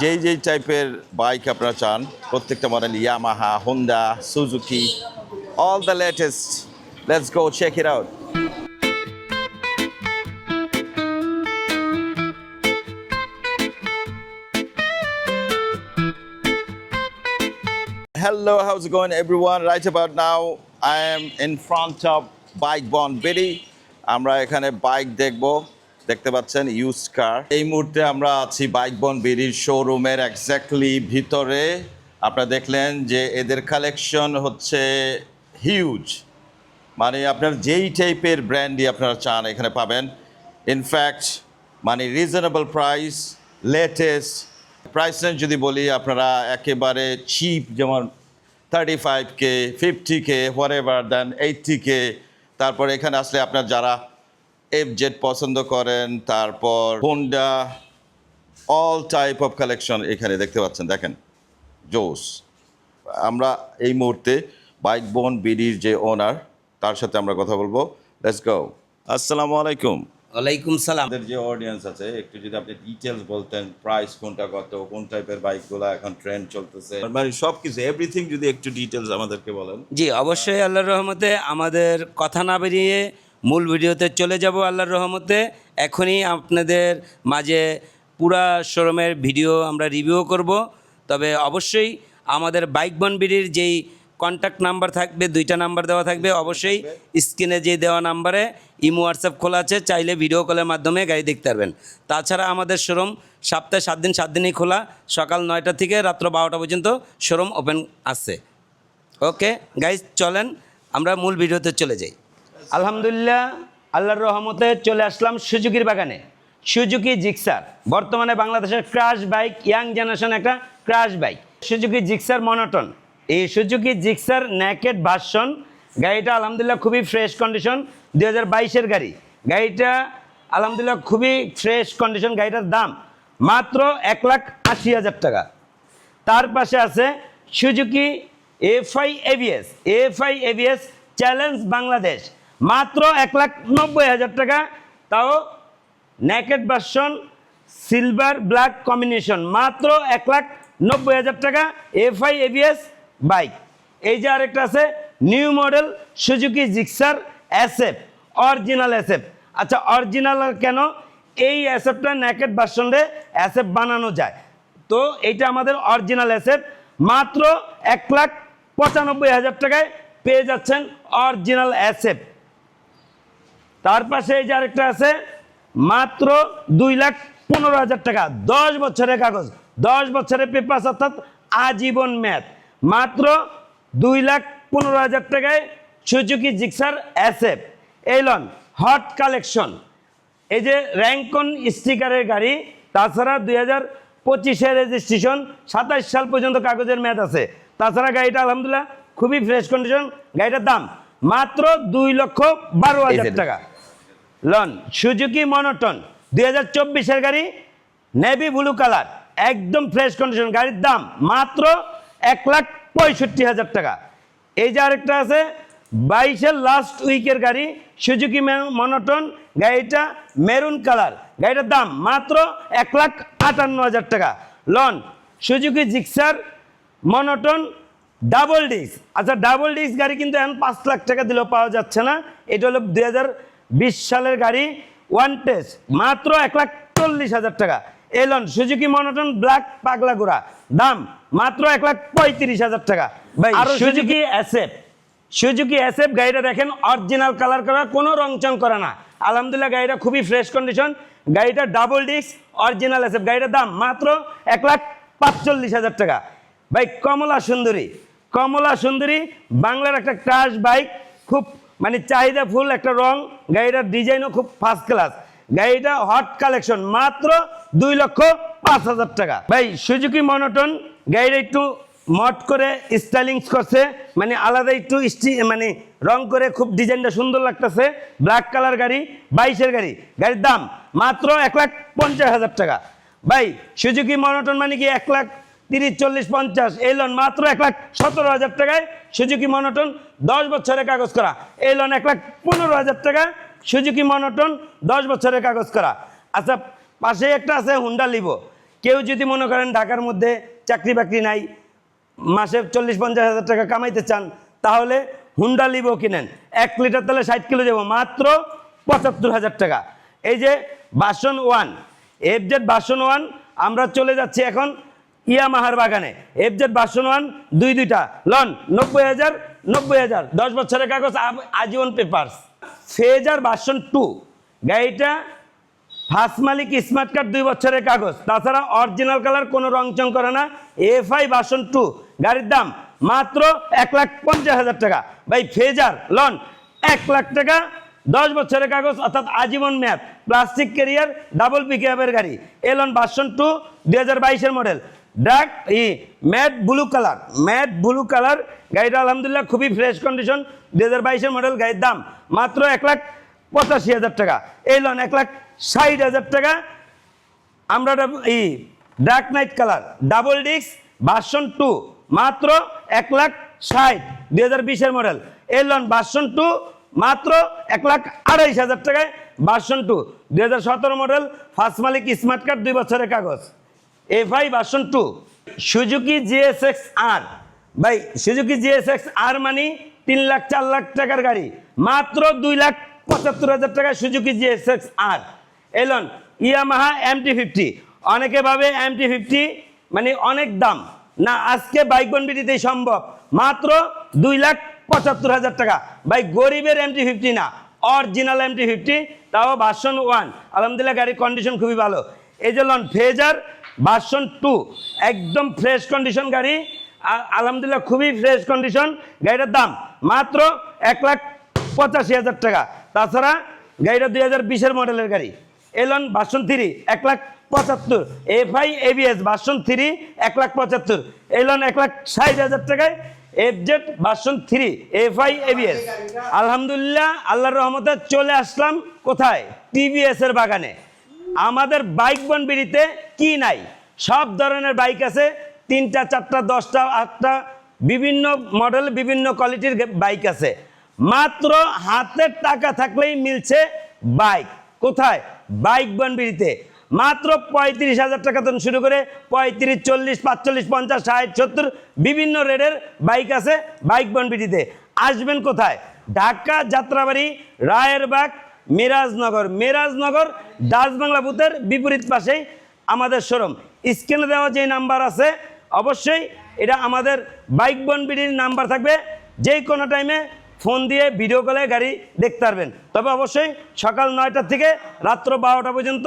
যেই যেই টাইপের বাইক আপনারা চান প্রত্যেকটা model Yamaha Honda Suzuki all the latest let's go check it out Hello, how's it going, everyone? Right about now, I am in front of Bike Bond Biddy. আমরা এখানে bike দেখব দেখতে পাচ্ছেন ইউজ কার এই মুহূর্তে আমরা আছি বাইক বন বিডির শোরুমের এক্স্যাক্টলি ভিতরে। আপনারা দেখলেন যে এদের কালেকশন হচ্ছে হিউজ মানে আপনার যেই টাইপের ব্র্যান্ডই আপনারা চান, এখানে পাবেন। ইনফ্যাক্ট মানে reasonable price latest price range যদি বলি, আপনারা একেবারে চিপ যেমন thirty five K fifty K wherever then eighty K তারপর এখানে আসলে আপনার যারা এফ জেড পছন্দ করেন তারপর Honda all type of collection এখানে দেখতে পাচ্ছেন দেখেন জোস। আমরা এই মুহূর্তে বাইক বোন বিডির যে ওনার তার সাথে আমরা কথা বলব। লেটস গো আসসালামু আলাইকুম। ওয়ালাইকুম সালাম। আমাদের যে অডিয়েন্স আছে একটু যদি আপনি ডিটেলস বলতেন প্রাইস কোনটা কত কোন টাইপের বাইকগুলো এখন ট্রেন্ড চলতেছে? মানে সব কিছু এভরিথিং যদি একটু ডিটেলস আমাদেরকে বলেন। জি অবশ্যই আল্লাহর রহমতে আমাদের কথা না বেরিয়ে মূল ভিডিওতে চলে যাব আল্লাহর রহমতে। এখনই আপনাদের মাঝে পুরা শোরুমের ভিডিও আমরা রিভিউ করব। তবে অবশ্যই আমাদের বাইক বনবিড়ির যেই কন্ট্যাক্ট নাম্বার থাকবে, দুইটা নাম্বার দেওয়া থাকবে, অবশ্যই স্ক্রিনে যে দেওয়া নাম্বারে ইমো হোয়াটসঅ্যাপ খোলা আছে, চাইলে ভিডিও কলের মাধ্যমে গাড়ি দেখতে পারবেন। তাছাড়া আমাদের শোরুম সপ্তাহে সাত দিন, সাত দিনই খোলা। সকাল নয়টা থেকে রাত্র বারোটা পর্যন্ত শোরুম ওপেন আছে। ওকে গাইজ চলেন, আমরা মূল ভিডিওতে চলে যাই। আলহামদুলিল্লাহ, আল্লাহর রহমতে চলে আসলাম সুজুকির বাগানে। সুজুকি জিক্সার, বর্তমানে বাংলাদেশের ক্রাশ বাইক ইয়াং জেনারেশন একটা crush bike Suzuki Gixxer monotone এই সুজুকি জিক্সার ন্যাকেট ভার্সন গাড়িটা আলহামদুলিল্লাহ খুবই ফ্রেশ কন্ডিশন দুই হাজার বাইশের গাড়ি। গাড়িটা আলহামদুলিল্লাহ খুবই ফ্রেশ কন্ডিশন গাড়িটার দাম মাত্র এক লাখ আশি হাজার টাকা। তার পাশে আছে Suzuki FI ABS. FI ABS challenge Bangladesh. মাত্র এক লাখ নব্বই হাজার টাকা। তাও naked version silver black combination মাত্র এক লাখ নব্বই হাজার টাকা এফআই এভিএস বাইক এই যে আরেকটা আছে new model Suzuki Gixxer SF original SF আচ্ছা অরিজিনাল কেন এই অ্যাসেপটা নেকেট ভার্সনে অ্যাসেপ বানানো যায়? তো এইটা আমাদের অরিজিনাল অ্যাসেপ মাত্র এক লাখ পঁচানব্বই হাজার টাকায় পেয়ে যাচ্ছেন অরিজিনাল অ্যাসেপ তার পাশে এই যে আরেকটা আছে মাত্র দুই লাখ পনেরো হাজার টাকা। দশ বছরের কাগজ দশ বছরের পেপার অর্থাৎ আজীবন ম্যাথ মাত্র দুই লাখ পনেরো হাজার টাকায় সুজুকি জিক্সার অ্যাসেপ এলন হট কালেকশন এই যে র্যাঙ্কন স্টিকারের গাড়ি তাছাড়া দুই হাজার পঁচিশে রেজিস্ট্রেশন সাতাশ সাল পর্যন্ত কাগজের মেয়াদ আছে। তাছাড়া গাড়িটা আলহামদুলিল্লাহ খুবই ফ্রেশ কন্ডিশন গাড়িটার দাম মাত্র দুই লক্ষ বারো হাজার টাকা। লন, সুজুকি মনোটন, দুই হাজার চব্বিশের গাড়ি, নেভি ব্লু কালার, একদম ফ্রেশ কন্ডিশন গাড়ির দাম মাত্র এক লাখ পঁয়ষট্টি হাজার টাকা। এই যে আরেকটা আছে, বাইশের লাস্ট উইকের গাড়ি, সুজুকি মনোটন, গাড়িটা মেরুন কালার, গাড়িটার দাম মাত্র এক লাখ আটান্ন হাজার টাকা। Loan, Suzuki Gixxer, monotone double disc আচ্ছা ডাবল ডিস্ক গাড়ি কিন্তু এখন পাঁচ লাখ টাকা দিলেও পাওয়া যাচ্ছে না, এটা হলো দুই হাজার বিশ সালের গাড়ি ওয়ান টেস্ট মাত্র এক লাখ চল্লিশ হাজার টাকা। এলন সুজুকি মনোটন ব্ল্যাক পাগলা গোড়া দাম মাত্র এক লাখ পঁয়ত্রিশ হাজার টাকা। ভাই আর সুজুকি অ্যাসেপ সুজুকি অ্যাসেপ গাড়িটা দেখেন অরিজিনাল কালার করা কোনো রংচং করা না। আলহামদুলিল্লাহ গাড়িটা খুবই ফ্রেশ কন্ডিশন গাড়িটা ডাবল ডিস্ক অরিজিনাল অ্যাসেপ গাড়িটার দাম মাত্র এক লাখ পাঁচচল্লিশ হাজার টাকা। ভাই কমলা সুন্দরী। কমলা সুন্দরী বাংলার একটা ক্রাশ বাইক খুব মানে চাহিদা ফুল, একটা রং। গাড়িটার ডিজাইনও খুব ফার্স্ট ক্লাস গাড়িটা হট কালেকশন মাত্র দুই লক্ষ পাঁচ হাজার টাকা। ভাই সুজুকি মনোটন গাড়িটা একটু মট করে স্টাইলিংস করছে মানে আলাদা একটু মানে রং করে খুব ডিজাইনটা সুন্দর লাগতেছে। ব্ল্যাক কালার গাড়ি, বাইশের গাড়ি। গাড়ির দাম মাত্র এক লাখ পঞ্চাশ হাজার টাকা। ভাই সুজুকি মনোটন মানে কি এক লাখ তিরিশ, চল্লিশ, পঞ্চাশ। এই লোন মাত্র এক লাখ সতেরো হাজার টাকায় সুজুকি মনোটন দশ বছরের কাগজ করা। এই লোন এক লাখ পনেরো হাজার টাকা সুজুকি মনোটন দশ বছরের কাগজ করা। আচ্ছা পাশে একটা আছে, হুন্ডা লিভো। কেউ যদি মনে করেন ঢাকার মধ্যে চাকরি বাকরি নাই, মাসে চল্লিশ, পঞ্চাশ হাজার টাকা কামাইতে চান, তাহলে হুন্ডা লিবো কিনেন। এক লিটার তেলে ষাট কিলো যাব মাত্র পঁচাত্তর হাজার টাকা। এই যে বাসন ওয়ান, এফজেড বাসন ওয়ান, আমরা চলে যাচ্ছি এখন ইয়ামাহার বাগানে। এফজেড বাসন ওয়ান দুই, দুইটা। লন, নব্বই হাজার নব্বই হাজার। দশ বছরের কাগজ আজীবন পেপার্স ফেজার বাসন টু গাড়িটা ফার্স্ট মালিক স্মার্ট কার্ড দুই বছরের কাগজ। তাছাড়া অরিজিনাল কালার কোনো রংচং করে না। এফআই বাসন টু গাড়ির দাম মাত্র এক লাখ পঞ্চাশ হাজার টাকা। ভাই ফেজার লন, এক লাখ টাকা। দশ বছরের কাগজ, অর্থাৎ আজীবন ম্যাপ। প্লাস্টিক ক্যারিয়ার ডাবল পিকআপের গাড়ি। এলন বাসন টু দুই হাজার বাইশের মডেল ডাক ই matte blue colour matte blue colour গাড়িটা আলহামদুলিল্লাহ খুবই ফ্রেশ কন্ডিশন দুই হাজার বাইশের মডেল গাড়ির দাম মাত্র এক লাখ পঁচাশি হাজার টাকা। এই লন এক লাখ ষাট হাজার টাকা। আমরা এই dark knight colour double disc version two মাত্র এক লাখ ষাট। দুই হাজার বিশের মডেল এলন ভার্সন টু মাত্র এক লাখ আড়াইশ হাজার টাকায় ভার্সন টু দুই হাজার সতেরো মডেল ফার্স্ট মালিক স্মার্ট কার্ড দুই বছরের কাগজ। FI version two Suzuki GSX R ভাই সুজুকি জিএসএক্স আর মানে তিন লাখ, চার লাখ টাকার গাড়ি। মাত্র দুই লাখ পঁচাত্তর হাজার টাকায় সুজুকি জিএসএক্স আর এলন ইয়ামাহা এমটি ফিফটি অনেকে ভাবে এমটি ফিফটি মানে অনেক দাম। না, আজকে বাইক বনবিটিতেই সম্ভব? মাত্র দুই লাখ পঁচাত্তর হাজার টাকা। ভাই, গরিবের এমটি ফিফটি না অরিজিনাল এমটি ফিফটি তাও ভার্সন ওয়ান আলহামদুলিল্লাহ, গাড়ির কন্ডিশন খুবই ভালো। এই যে লন ফেজার ভার্সন টু একদম ফ্রেশ কন্ডিশন গাড়ি। আলহামদুলিল্লাহ খুবই ফ্রেশ কন্ডিশন গাড়িটার দাম মাত্র এক লাখ পঁচাশি হাজার টাকা। তাছাড়া গাড়িটা দুই হাজার বিশের মডেলের গাড়ি। এলন ভার্সন থ্রি এক লাখ পঁচাত্তর। এফআই এবিএস ভার্সন থ্রি এক লাখ পঁচাত্তর। এলন এক লাখ ষাট হাজার টাকায় FZ version three FI ABS আলহামদুলিল্লাহ, আল্লাহর রহমতে চলে আসলাম কোথায়? টিভিএস এর বাগানে। আমাদের বাইক বনবিড়িতে কি নাই? সব ধরনের বাইক আছে, তিনটা, চারটা, দশটা, আটটা, বিভিন্ন মডেল বিভিন্ন কোয়ালিটির বাইক আছে। মাত্র হাতের টাকা থাকলেই মিলছে বাইক। কোথায়? বাইক বনবিড়িতে মাত্র পঁয়ত্রিশ হাজার টাকা থেকে শুরু করে পঁয়ত্রিশ, চল্লিশ, পাঁচচল্লিশ, পঞ্চাশ, ষাট, সত্তর, বিভিন্ন রেডের বাইক আছে বাইক বনবিটিতে আসবেন কোথায়? ঢাকা যাত্রাবাড়ি, রায়েরবাগ মিরাজনগর মিরাজনগর ডাচ বাংলা বুথের বিপরীত পাশেই আমাদের শোরুম। স্ক্রিনে দেওয়া যে নাম্বার আছে, অবশ্যই এটা আমাদের বাইক বনবিটির নাম্বার থাকবে। যে কোনো টাইমে ফোন দিয়ে ভিডিও কলে গাড়ি দেখতে পারবেন। তবে অবশ্যই সকাল নয়টার থেকে রাত্র বারোটা পর্যন্ত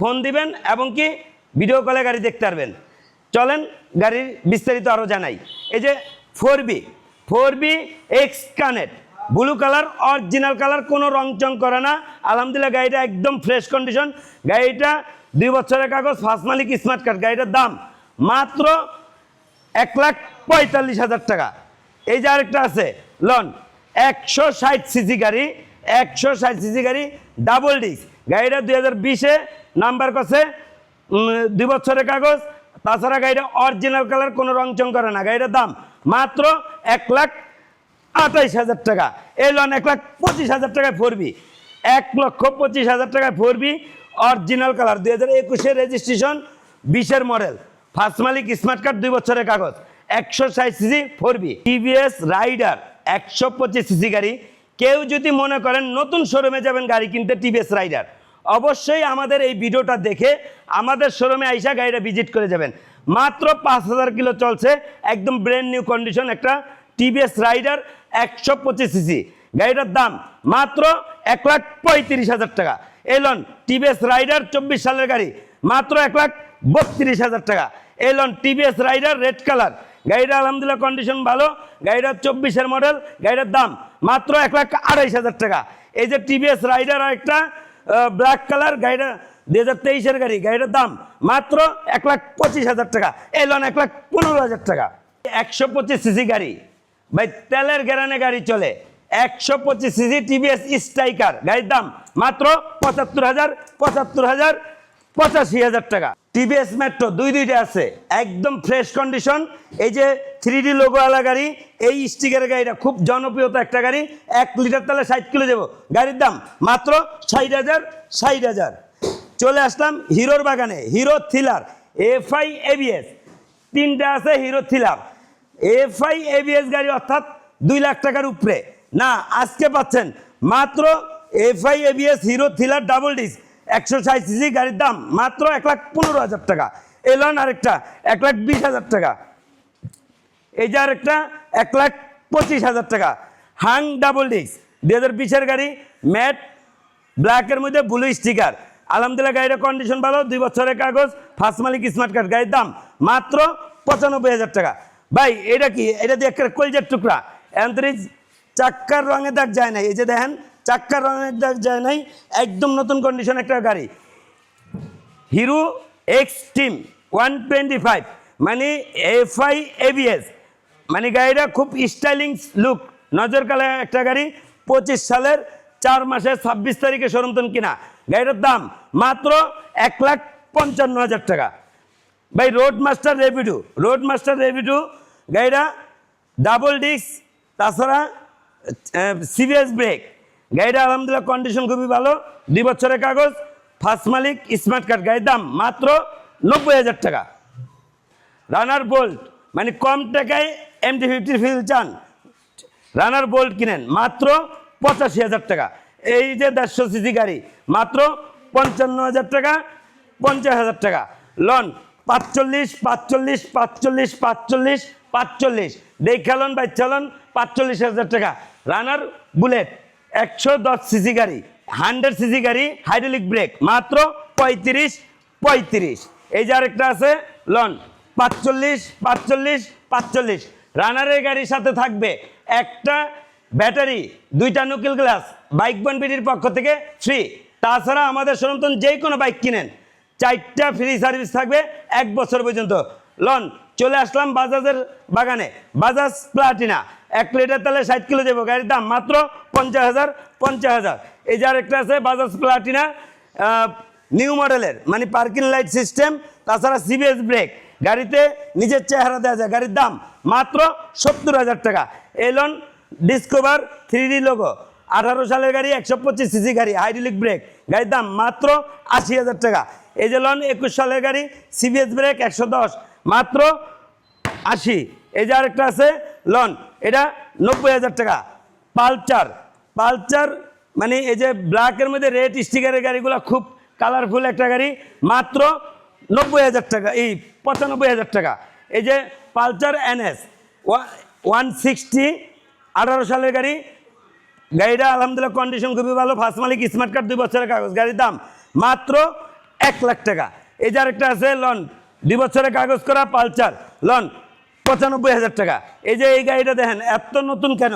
ফোন দিবেন এবং কি ভিডিও কলে গাড়ি দেখতে পারবেন। চলেন গাড়ির বিস্তারিত আরও জানাই। এই যে four B four B X connect. Blue colour original colour কোনো রং চং করে না। আলহামদুলিল্লাহ, গাড়িটা একদম ফ্রেশ কন্ডিশন গাড়িটা দুই বছরের কাগজ ফার্স্ট মালিক স্মার্ট কার্ড গাড়িটার দাম মাত্র এক লাখ পঁয়তাল্লিশ হাজার টাকা। এই যে আরেকটা আছে, লন, একশো ষাট সিসি গাড়ি, একশো ষাট সিসি গাড়ি ডাবল ডিস্ক গাড়িটা দুই হাজার বিশে নাম্বার করছে দুই বছরের কাগজ। তাছাড়া গাড়িটা অরিজিনাল কালার কোনো রং চং করে না। গাড়িটার দাম মাত্র এক লাখ আঠাইশ হাজার টাকা। এই লন এক লাখ পঁচিশ হাজার টাকায় ফোরবি এক লক্ষ পঁচিশ হাজার টাকায় ফোরবি অরিজিনাল কালার দুই হাজার একুশের রেজিস্ট্রেশন বিশের মডেল ফার্স্ট মালিক স্মার্ট কার্ড দুই বছরের কাগজ। একশো ষাট সিসি ফোরবি টিভিএস রাইডার একশো পঁচিশ সিসি গাড়ি। কেউ যদি মনে করেন নতুন শোরুমে যাবেন, গাড়ি কিনতে টিভিএস রাইডার অবশ্যই আমাদের এই ভিডিওটা দেখে আমাদের শোরুমে আইসা গাড়িটা ভিজিট করে যাবেন। মাত্র পাঁচ হাজার কিলো চলছে, একদম ব্র্যান্ড নিউ কন্ডিশন একটা টিভিএস রাইডার একশো পঁচিশ সিসি। গাড়িটার দাম মাত্র এক লাখ পঁয়ত্রিশ হাজার টাকা। এলন টিভিএস রাইডার চব্বিশ সালের গাড়ি, মাত্র এক লাখ বত্রিশ হাজার টাকা। এলন টিভিএস রাইডার রেড কালার। গাড়িটা আলহামদুলিল্লাহ কন্ডিশন ভালো। গাড়িটা চব্বিশের মডেল গাড়িটার দাম মাত্র এক লাখ আড়াইশ হাজার টাকা। এই যে টিভিএস রাইডার আর একটা ব্ল্যাক কালার গাড়িটা দুই হাজার তেইশের গাড়ি। গাড়িটার দাম মাত্র এক লাখ পঁচিশ হাজার টাকা। এলন এক লাখ পনেরো হাজার টাকা। একশো পঁচিশ সিসি গাড়ি। ভাই, তেলের গ্যারানে গাড়ি চলে। একশো পঁচিশ সিজি টিভিএস স্ট্রাইকার। গাড়ির দাম মাত্র পঁচাত্তর হাজার পঁচাত্তর হাজার, পঁচাশি হাজার টাকা। টিভিএস মেট্রো দুই দুইটা আছে, একদম ফ্রেশ কন্ডিশন এই যে থ্রি ডি লোগোওয়ালা গাড়ি, এই স্টিকারের গাড়িটা খুব জনপ্রিয়তা একটা গাড়ি। এক লিটার তালে ষাট কিলো দেবো। গাড়ির দাম মাত্র ষাট হাজার ষাট হাজার। চলে আসলাম হিরোর বাগানে, হিরো থ্রিলার, এফআই এবিএস তিনটা আছে হিরো থ্রিলার। এফআই, এবিএস গাড়ি অর্থাৎ দুই লাখ টাকার উপরে। না, আজকে পাচ্ছেন মাত্র FI, ABS, Hero, thriller, double disc. একশো ষাট সিসি গাড়ির দাম মাত্র এক লাখ পনেরো হাজার টাকা। এলন আরেকটা, এক লাখ বিশ হাজার টাকা। এই যে আরেকটা, এক লাখ পঁচিশ হাজার টাকা। হাং ডাবল ডিস্ক দুই হাজার বিশের গাড়ি, ম্যাট, ব্ল্যাকের মধ্যে ব্লু স্টিকার। আলহামদুলিল্লাহ গাড়ির কন্ডিশন ভালো, দুই বছরের কাগজ ফার্স্ট মালিক স্মার্ট কার্ড গাড়ির দাম মাত্র পঁচানব্বই হাজার টাকা। ভাই, এটা কি? এটা দিয়ে একটা কলজের টুকরা। অ্যান্থরিজ চাক্কার রঙের দাগ যায় নাই। এই যে দেখেন, চাক্কার রঙের দাগ যায় নাই, একদম নতুন কন্ডিশন একটা গাড়ি। Hero Xtreme one twenty five মানে এফআই এবিএস। মানে গাড়িটা খুব স্টাইলিং লুক। নজর কালে একটা গাড়ি, পঁচিশ সালের চার মাসের ছাব্বিশ তারিখে সরন্তন কিনা। গাড়িটার দাম মাত্র এক লাখ পঞ্চান্ন হাজার টাকা। ভাই রোড মাস্টার রেভিডু রোড মাস্টার রেভিডু গাড়িটা ডাবল ডিস্ক তাছাড়া সিবিএস ব্রেক গাড়িটা আলহামদুলিল্লাহ কন্ডিশন খুবই ভালো। দুই বছরের কাগজ ফার্স্ট মালিক স্মার্ট কার্ড গাড়ির দাম মাত্র নব্বই হাজার টাকা। রানার বোল্ট মানে কম টাকায় এমটি ফিফটি ফিল চান। রানার বোল্ট কিনেন, মাত্র পঁচাশি হাজার টাকা। এই যে দেড়শো সিসি গাড়ি, মাত্র পঞ্চান্ন হাজার টাকা, পঞ্চাশ হাজার টাকা। লন পাঁচচল্লিশ পাঁচচল্লিশ পাঁচচল্লিশ পাঁচচল্লিশ পাঁচচল্লিশ। দেখালন বা চালন পাঁচচল্লিশ হাজার টাকা। রানার বুলেট একশো দশ সিসি গাড়ি, হান্ড্রেড সিসি গাড়ি হাইড্রোলিক ব্রেক মাত্র পঁয়ত্রিশ পঁয়ত্রিশ। এই যে আরেকটা আছে, লন, পাঁচচল্লিশ পাঁচচল্লিশ পাঁচচল্লিশ। রানারের গাড়ির সাথে থাকবে একটা ব্যাটারি, দুইটা নকিল গ্লাস, বাইক বনবিডির পক্ষ থেকে ফ্রি তাছাড়া আমাদের সনাতন যে কোনো বাইক কিনেন চারটা ফ্রি সার্ভিস থাকবে এক বছর পর্যন্ত। লন, চলে আসলাম বাজাজের বাগানে। বাজাজ প্লাটিনা, এক লিটার তেলে ষাট কিলো দেবো। গাড়ির দাম মাত্র পঞ্চাশ হাজার পঞ্চাশ হাজার। এই যে আরেকটা আছে বাজাজ প্লাটিনা নিউ মডেলের মানে পার্কিং লাইট সিস্টেম তাছাড়া সিবিএস ব্রেক গাড়িতে নিজের চেহারা দেওয়া যায়। গাড়ির দাম মাত্র সত্তর হাজার টাকা। এলন ডিসকভার থ্রি লোগো আঠারো সালের গাড়ি, একশো পঁচিশ সিসি গাড়ি হাইড্রোলিক ব্রেক গাড়ির দাম মাত্র আশি হাজার টাকা। এই যে লন একুশ সালের গাড়ি সিবিএস ব্রেক একশো দশ। মাত্র আশি। এই যে আরেকটা আছে, লন, এটা নব্বই হাজার টাকা। পালচার পালচার মানে এই যে ব্ল্যাকের মধ্যে রেড স্টিকারের গাড়িগুলো খুব কালারফুল একটা গাড়ি, মাত্র নব্বই হাজার টাকা, এই পঁচানব্বই হাজার টাকা। এই যে পালচার এনএস ওয়ান সিক্সটি আঠারো সালের গাড়ি। গাড়িটা আলহামদুলিল্লাহ কন্ডিশন খুবই ভালো ফার্স্ট মালিক স্মার্ট কার্ড দুই বছরের কাগজ গাড়ির দাম। মাত্র এক লাখ টাকা। এই যে আরেকটা আছে, লন, দুই বছরের কাগজ করা পালচার লন, পঁচানব্বই হাজার টাকা। এই যে এই গাড়িটা দেখেন, এত নতুন কেন?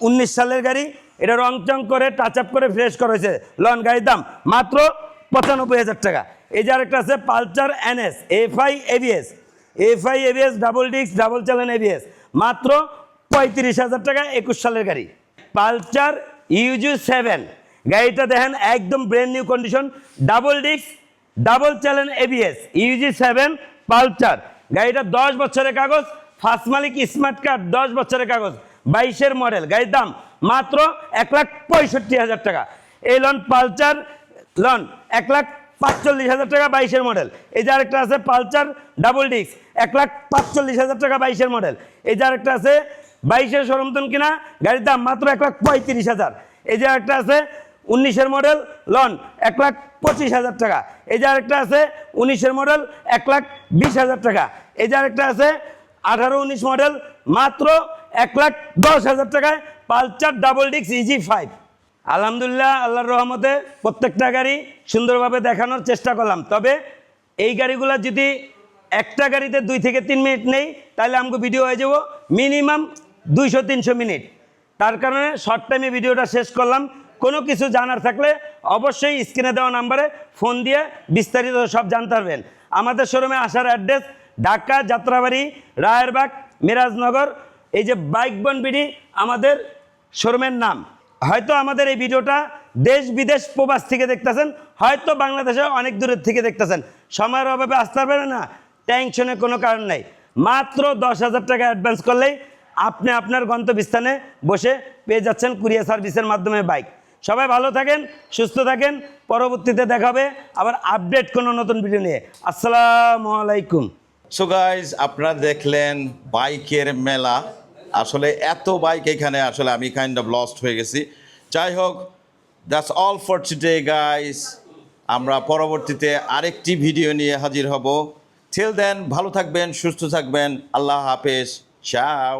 উনিশ সালের গাড়ি, এটা রং চং করে টাচ আপ করে ফ্রেশ করা হয়েছে। লন, গাড়ির দাম মাত্র পঁচানব্বই হাজার টাকা। এই যে আরেকটা আছে Pulsar NS, FI ABS. FI ABS, double disc, double চালান এবিএস। মাত্র পঁয়ত্রিশ হাজার টাকা একুশ সালের গাড়ি। Pulsar UG seven. গাড়িটা দেখেন, একদম brand new condition double disc double চ্যালেন ABS UG seven Pulsar গাড়িটা দশ বছরের কাগজ ফার্স্ট মালিক স্মার্ট কার্ড দশ বছরের কাগজ, বাইশের মডেল গাড়ির দাম মাত্র এক লাখ পঁয়ষট্টি হাজার টাকা। এই লন পালচার লন এক লাখ পাঁচচল্লিশ হাজার টাকা, বাইশের মডেল এই যে আরেকটা আছে পালচার ডাবল ডিস্ক এক লাখ পাঁচচল্লিশ হাজার টাকা, বাইশের মডেল এই যে আরেকটা আছে, বাইশের সরমতন কিনা, গাড়ির দাম মাত্র এক লাখ পঁয়ত্রিশ হাজার। এই যে আরেকটা আছে উনিশের মডেল, লন, এক লাখ পঁচিশ হাজার টাকা। এই যে আরেকটা আছে, উনিশের মডেল, এক লাখ বিশ হাজার টাকা। এই যে আরেকটা আছে, আঠারো উনিশ মডেল, মাত্র এক লাখ দশ হাজার টাকায় পালচার ডাবল ডিক্স ইজি ফাইভ আলহামদুলিল্লাহ, আল্লাহর রহমতে প্রত্যেকটা গাড়ি সুন্দরভাবে দেখানোর চেষ্টা করলাম। তবে এই গাড়িগুলো যদি একটা গাড়িতে দুই থেকে তিন মিনিট নেই, তাহলে আমাকে ভিডিও হয়ে যাব। মিনিমাম দুইশো তিনশো মিনিট। তার কারণে শর্ট টাইমে ভিডিওটা শেষ করলাম। কোনো কিছু জানার থাকলে অবশ্যই স্ক্রিনে দেওয়া নাম্বারে ফোন দিয়ে বিস্তারিত সব জানতে পারবেন। আমাদের শোরুমে আসার অ্যাড্রেস ঢাকা যাত্রাবাড়ি, রায়েরবাগ, মিরাজনগর, এই যে বাইক বন বিডি আমাদের শোরুমের নাম। হয়তো আমাদের এই ভিডিওটা দেশ বিদেশ প্রবাস থেকে দেখতেছেন, হয়তো বাংলাদেশে অনেক দূরের থেকে দেখতেছেন। সময়ের অভাবে আসতে পারবেন না টেনশনের কোনো কারণ নেই। মাত্র দশ হাজার টাকা অ্যাডভান্স করলেই আপনি আপনার গন্তব্যস্থানে বসে পেয়ে যাচ্ছেন কুরিয়ার সার্ভিসের মাধ্যমে বাইক সবাই ভালো থাকেন, সুস্থ থাকেন, পরবর্তীতে দেখাবে আবার আপডেট কোনো নতুন ভিডিও নিয়ে। আসসালামু আলাইকুম। সো গাইজ আপনারা দেখলেন বাইকের মেলা। আসলে এত বাইক এখানে, আসলে আমি কাইন্ড অফ লস্ট হয়ে গেছি। যাই হোক that's all for today guys আমরা পরবর্তীতে আরেকটি ভিডিও নিয়ে হাজির হব। টিল দেন ভালো থাকবেন, সুস্থ থাকবেন। আল্লাহ হাফেজ। চাও